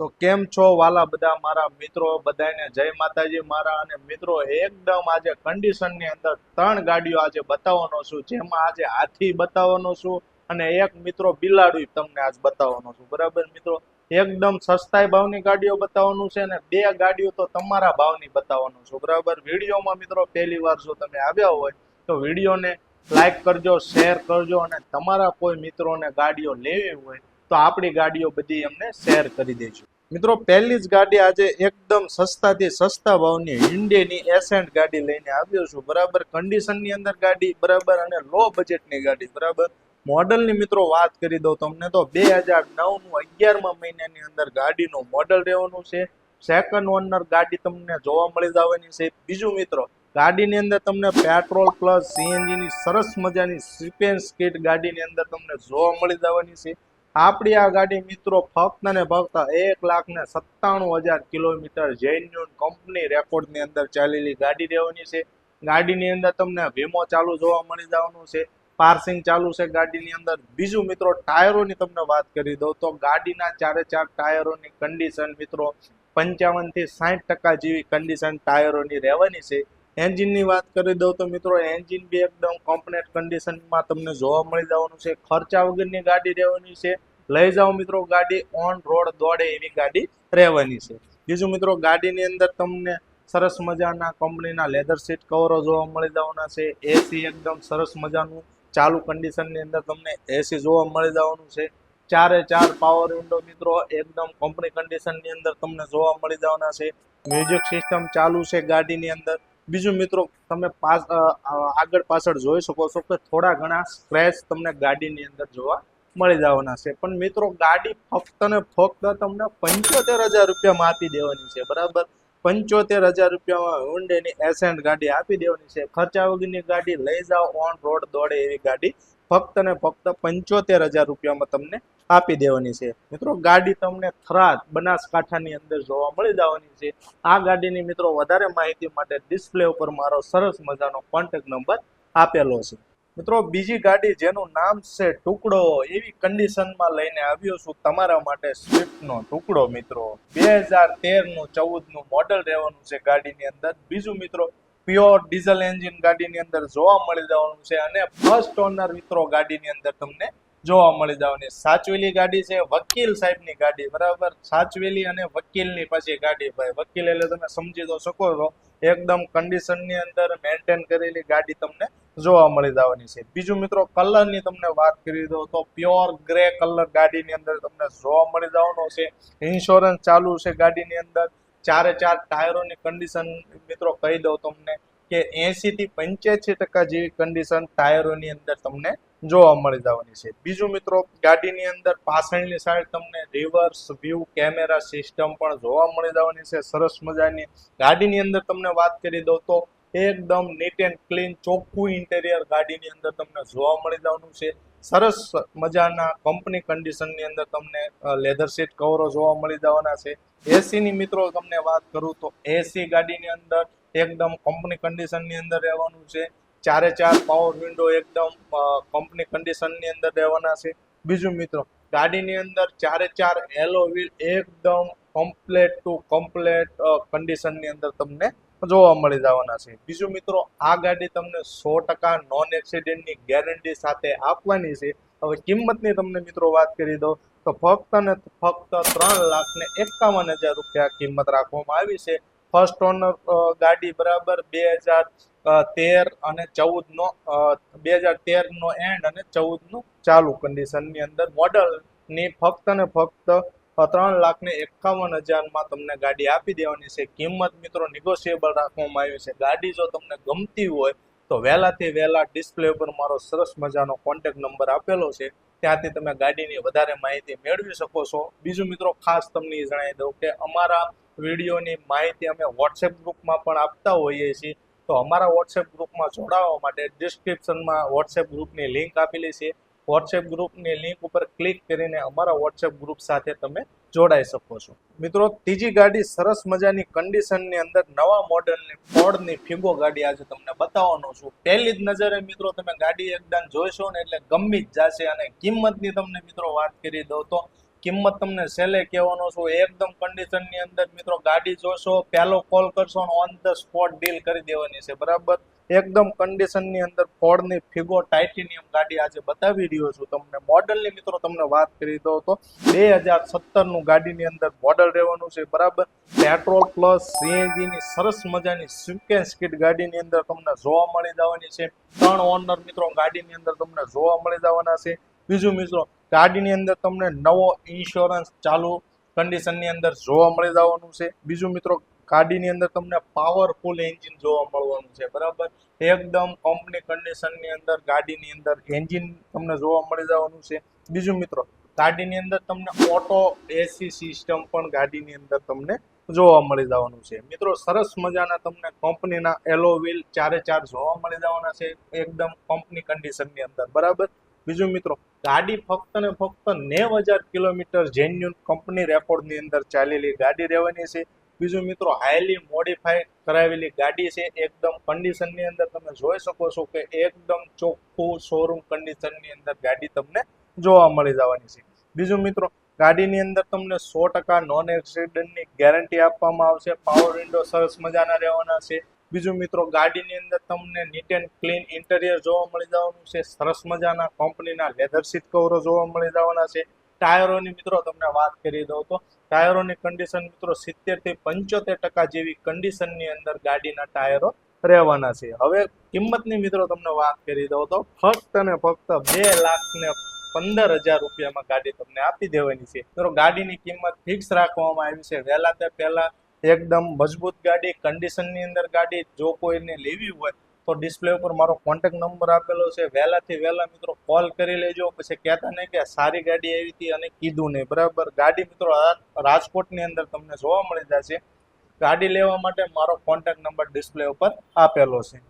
તો કેમ છો વાલા બધા? મારા મિત્રો બધાને જય માતાજી. મારા અને મિત્રો, એકદમ આજે કન્ડિશનની અંદર ત્રણ ગાડીઓ આજે બતાવવાનો છું. જેમાં આજે હાથી બતાવવાનો છું અને એક મિત્રો બિલાડું તમને આજ બતાવવાનો છું. બરાબર મિત્રો? એકદમ સસ્તાય ભાવની ગાડીઓ બતાવવાનું છે અને બે ગાડીઓ તો તમારા ભાવની બતાવવાનું છું. બરાબર? વિડીયોમાં મિત્રો પહેલી વાર જો તમે આવ્યા હોય તો વિડીયોને લાઈક કરજો, શેર કરજો અને તમારા કોઈ મિત્રોને ગાડીઓ લેવી હોય તો આપણી ગાડીઓ બધી એમને શેર કરી દેજો. મિત્રો, પહેલી જ ગાડી આજે એકદમ સસ્તાથી સસ્તા ભાવની હિન્ડેની એસેન્ટ ગાડી લઈને આવ્યો છું. બરાબર કન્ડિશનની અંદર ગાડી, બરાબર અને લો બજેટની ગાડી, બરાબર? મોડલની મિત્રો વાત કરી દઉં તમને તો બે હજાર નવનું અગિયારમાં મહિનાની અંદર ગાડીનું મોડલ રહેવાનું છે. સેકન્ડ ઓનર ગાડી તમને જોવા મળી જવાની છે. બીજું મિત્રો, ગાડીની અંદર તમને પેટ્રોલ પ્લસ સીએનજીની સરસ મજાની સિપેન્સ કિટ ગાડીની અંદર તમને જોવા મળી જવાની છે. આપણી આ ગાડી મિત્રો ફક્ત ને ફક્ત એક લાખ ને સત્તાણું હજાર કિલોમીટર જેન્યુન કંપની રેકોર્ડની અંદર ચાલેલી ગાડી રહેવાની છે. ગાડીની અંદર તમને વીમો ચાલુ જોવા મળી જવાનું છે. પાર્સિંગ ચાલુ છે ગાડીની અંદર. બીજું મિત્રો ટાયરોની તમને વાત કરી દઉં તો ગાડીના ચારે ચાર ટાયરોની કન્ડિશન મિત્રો પંચાવનથી સાઠ ટકા જેવી કન્ડિશન ટાયરોની રહેવાની છે. એન્જિનની વાત કરી દઉં તો મિત્રો, એન્જિન બી એકદમ કમ્પ્લેટ કન્ડિશનમાં તમને જોવા મળી જવાનું છે. ખર્ચા વગરની ગાડી રહેવાની છે. લઈ જાઓ મિત્રો, ગાડી ઓન રોડ દોડે એવી ગાડી રહેવાની છે. બીજું મિત્રો, ગાડીની અંદર તમને સરસ મજાના કંપનીના લેધર સીટ કવરો જોવા મળી જવાના છે. એસી એકદમ સરસ મજાનું ચાલુ કન્ડિશનની અંદર તમને એસી જોવા મળી જવાનું છે. ચારે ચાર પાવર વિન્ડો મિત્રો, એકદમ કંપની કન્ડિશનની અંદર તમને જોવા મળી જવાના છે. મ્યુઝિક સિસ્ટમ ચાલુ છે ગાડીની અંદર. બીજું મિત્રો, તમે પાસ આગળ પાછળ જોઈ શકો છો કે થોડા ઘણા સ્ક્રેચ તમને ગાડીની અંદર જોવા મળી જવાના છે. પણ મિત્રો, ગાડી ફક્ત ને ફક્ત તમને પંચોતેર હજાર રૂપિયામાં આપી દેવાની છે, બરાબર? પંચોતેર હજાર રૂપિયામાં હુન્ડેની એસેન્ટ ગાડી આપી દેવાની છે. ખર્ચા વગરની ગાડી લઈ જાઓ ઓન રોડ દોડે એવી ગાડી ફક્ત ને ફક્ત પંચોતેર હજાર રૂપિયામાં તમને આપી દેવાની છે. મિત્રો, ગાડી તમને થરાદ બનાસકાંઠાની અંદર જોવા મળી જવાની છે. આ ગાડીની મિત્રો, વધારે માહિતી માટે ડિસ્પ્લે ઉપર મારો સરસ મજાનો કોન્ટેક્ટ નંબર આપેલો છે. મિત્રો, બીજી ગાડી જેનું નામ છે ટુકડો, એવી કન્ડિશનમાં લઈને આવ્યો છું તમારા માટે સ્વિફ્ટનો ટુકડો, મિત્રો. બે હજાર તેરનું, ચૌદનું મોડલ રહેવાનું છે ગાડીની અંદર. બીજું, મિત્રો પ્યોર ડીઝલ એન્જિન ગાડીની અંદર જોવા મળી જવાનું છે અને ફર્સ્ટ ઓનર મિત્રો ગાડીની અંદર તમને જોવા મળી જવાની. સાચવેલી ગાડી છે, વકીલ સાહેબની ગાડી, બરાબર? સાચવેલી અને વકીલની પછી ગાડી ભાઈ. વકીલ એટલે તમે સમજી તો શકો છો, એકદમ કન્ડિશનની અંદર મેન્ટેન કરેલી ગાડી તમને જોવા મળી જવાની છે. બીજું મિત્રો કલરની તમને વાત કરી દો તો પ્યોર ગ્રે કલર ગાડીની અંદર તમને જોવા મળી જવાનો છે. ઇન્સ્યોરન્સ ચાલુ છે ગાડીની અંદર. ચારે ચાર ટાયરોની કન્ડિશન મિત્રો કહી દઉં તમને કે એસી થી પંચ્યાસી ટકા જેવી કન્ડિશન ટાયરોની અંદર તમને જોવા મળી જવાની છે. બીજું મિત્રો, ગાડીની અંદર પાછળની સાઈડ તમને રિવર્સ વ્યૂ કેમેરા સિસ્ટમ પણ જોવા મળી જવાની છે. સરસ મજાની ગાડીની અંદર તમને વાત કરી દઉં તો એકદમ નીટ એન્ડ ક્લીન ચોખ્ખું ઇન્ટેરિયર ગાડીની અંદર તમને જોવા મળી જવાનું છે. સરસ મજાના કંપની કન્ડિશનની અંદર તમને લેધર સીટ કવરો જોવા મળી જવાના છે. એસીની મિત્રો તમને વાત કરું તો એસી ગાડીની અંદર એકદમ કંપની કન્ડિશનની અંદર રહેવાનું છે. ચારે ચાર પાવર વિન્ડો એકદમ કંપની કન્ડિશનની અંદર રહેવાના છે. બીજું મિત્રો, ગાડીની અંદર ચારે ચાર એલો વ્હીલ એકદમ કમ્પ્લેટ ટુ કમ્પ્લેટ કન્ડિશનની અંદર તમને જોવા મળી જવાના છે. બીજું મિત્રો, આ ગાડી તમને સો ટકા નોન એક્સિડેન્ટની ગેરંટી સાથે આપવાની છે. હવે કિંમતની તમને મિત્રો વાત કરી દો તો ફક્ત ને ફક્ત ત્રણ લાખ ને એકાવન હજાર રૂપિયા કિંમત રાખવામાં આવી છે. ફર્સ્ટ ઓનર ગાડી બરાબર બે હજાર તેર અને ચૌદ નો બે હજાર તેર નો એન્ડ અને ચૌદનું ચાલુ કન્ડિશનની અંદર મોડલની ફક્ત ને ફક્ત ત્રણ લાખ ને એકાવન હજારમાં તમને ગાડી આપી દેવાની છે. કિંમત મિત્રો નિગોશિયેબલ રાખવામાં આવી છે. ગાડી જો તમને ગમતી હોય તો વહેલાથી વહેલા ડિસ્પ્લે ઉપર મારો સરસ મજાનો કોન્ટેક નંબર આપેલો છે. ત્યાંથી તમે ગાડીની વધારે માહિતી મેળવી શકો છો. બીજું મિત્રો ખાસ તમને જણાવી દઉં કે અમારા વિડીયોની માહિતી અમે વોટ્સએપ ગ્રુપમાં પણ આપતા હોઈએ છીએ. તો અમારા વોટ્સએપ ગ્રુપમાં જોડાવા માટે ડિસ્ક્રિપ્શનમાં વોટ્સએપ ગ્રુપની લિંક આપેલી છે. વોટ્સએપ ગ્રુપની લિંક ઉપર ક્લિક કરીને અમારા વોટ્સએપ ગ્રુપ સાથે તમે જોડાઈ શકો છો. મિત્રો, ત્રીજી ગાડી સરસ મજાની કન્ડિશનની અંદર નવા મોડલની ફોર્ડની ફિગો ગાડી આજે તમને બતાવવાનો છું. પહેલી જ નજરે મિત્રો, તમે ગાડી એકદમ જોઈશો ને એટલે ગમી જ જશે અને કિંમતની તમને મિત્રો વાત કરી દઉં તો કિંમત તમને સેલે કહેવાનો છું, એકદમ કન્ડિશનની અંદર મિત્રો ગાડી જોશો, પહેલો કોલ કરશો ઓન ધ સ્પોટ ડીલ કરી દેવાની છે. બરાબર? એકદમ કન્ડિશનની અંદર ફોર્ડની ફિગો ટાઇટેનિયમ ગાડી આજે બતાવી રહ્યો છું તમને. મોડલની મિત્રો તમને વાત કરી દઉં તો બે હજાર સત્તરનું ગાડીની અંદર મોડલ રહેવાનું છે, બરાબર? પેટ્રોલ પ્લસ સીએનજીની સરસ મજાની સિક્વેન્સ કિટ ગાડીની અંદર તમને જોવા મળી જવાની છે. ત્રણ ઓનર મિત્રો ગાડીની અંદર તમને જોવા મળી જવાના છે. બીજું મિત્રો, ગાડીની અંદર તમને નવો ઇન્સ્યોરન્સ ચાલુ કન્ડિશનની અંદર જોવા મળી જવાનું છે. બીજું મિત્રો ગાડીની અંદર તમને પાવરફુલ એન્જિન જોવા મળવાનું છે, બરાબર? એકદમ કંપની કન્ડિશનની અંદર ગાડીની અંદર એન્જિન તમને જોવા મળી જવાનું છે. બીજું મિત્રો, ગાડીની અંદર તમને ઓટો એસી સિસ્ટમ પણ ગાડીની અંદર તમને જોવા મળી જવાનું છે. મિત્રો, સરસ મજાના તમને કંપનીના એલો વ્હીલ ચારે ચાર જોવા મળી જવાના છે, એકદમ કંપની કન્ડિશનની અંદર, બરાબર? બીજું મિત્રો, ગાડી ફક્ત ને ફક્ત નેવ હજાર કિલોમીટર જેન્યુન કંપની રેકોર્ડની અંદર ચાલેલી ગાડી રહેવાની છે. બીજું મિત્રો હાઈલી મોડિફાઈ કરાવેલી ગાડી છે. એકદમ કન્ડિશનની અંદર તમે જોઈ શકો છો કે એકદમ ચોખ્ખું શોરૂમ કન્ડિશનની અંદર ગાડી તમને જોવા મળી જવાની છે. બીજું મિત્રો, ગાડીની અંદર તમને સો ટકા નોન એક્સિડન્ટની ગેરંટી આપવામાં આવશે. પાવર વિન્ડો સરસ મજાના રહેવાના છે. બીજું મિત્રો, ગાડીની અંદર તમને નીટ એન્ડ ક્લીન ઇન્ટેરિયર જોવા મળી જવાનું છે. સરસ મજાના કંપનીના લેધર સીટ કવરો જોવા મળી જવાના છે. ટાયરોની મિત્રો તમને વાત કરી દઉં તો ટાયરોની કન્ડિશન મિત્રો સિત્તેરથી પંચોતેર ટકા જેવી કન્ડિશનની અંદર ગાડીના ટાયરો રહેવાના છે. હવે કિંમતની મિત્રો તમને વાત કરી દઉં તો ફક્ત ને ફક્ત બે લાખ ને પંદર હજાર રૂપિયામાં ગાડી તમને આપી દેવાની છે. મિત્રો ગાડીની કિંમત ફિક્સ રાખવામાં આવી છે. વહેલા તે પહેલા એકદમ મજબૂત ગાડી કન્ડિશનની અંદર ગાડી, જો કોઈને લેવી હોય તો ડિસ્પ્લે ઉપર મારો કોન્ટેક્ટ નંબર આપેલો છે. વહેલાથી વહેલા મિત્રો કોલ કરી લેજો. પછી કહેતા નહીં કે સારી ગાડી આવી હતી અને કીધું નહીં. બરાબર? ગાડી મિત્રો રાજકોટની અંદર તમને જોવા મળી જશે. ગાડી લેવા માટે મારો કોન્ટેક્ટ નંબર ડિસ્પ્લે ઉપર આપેલો છે.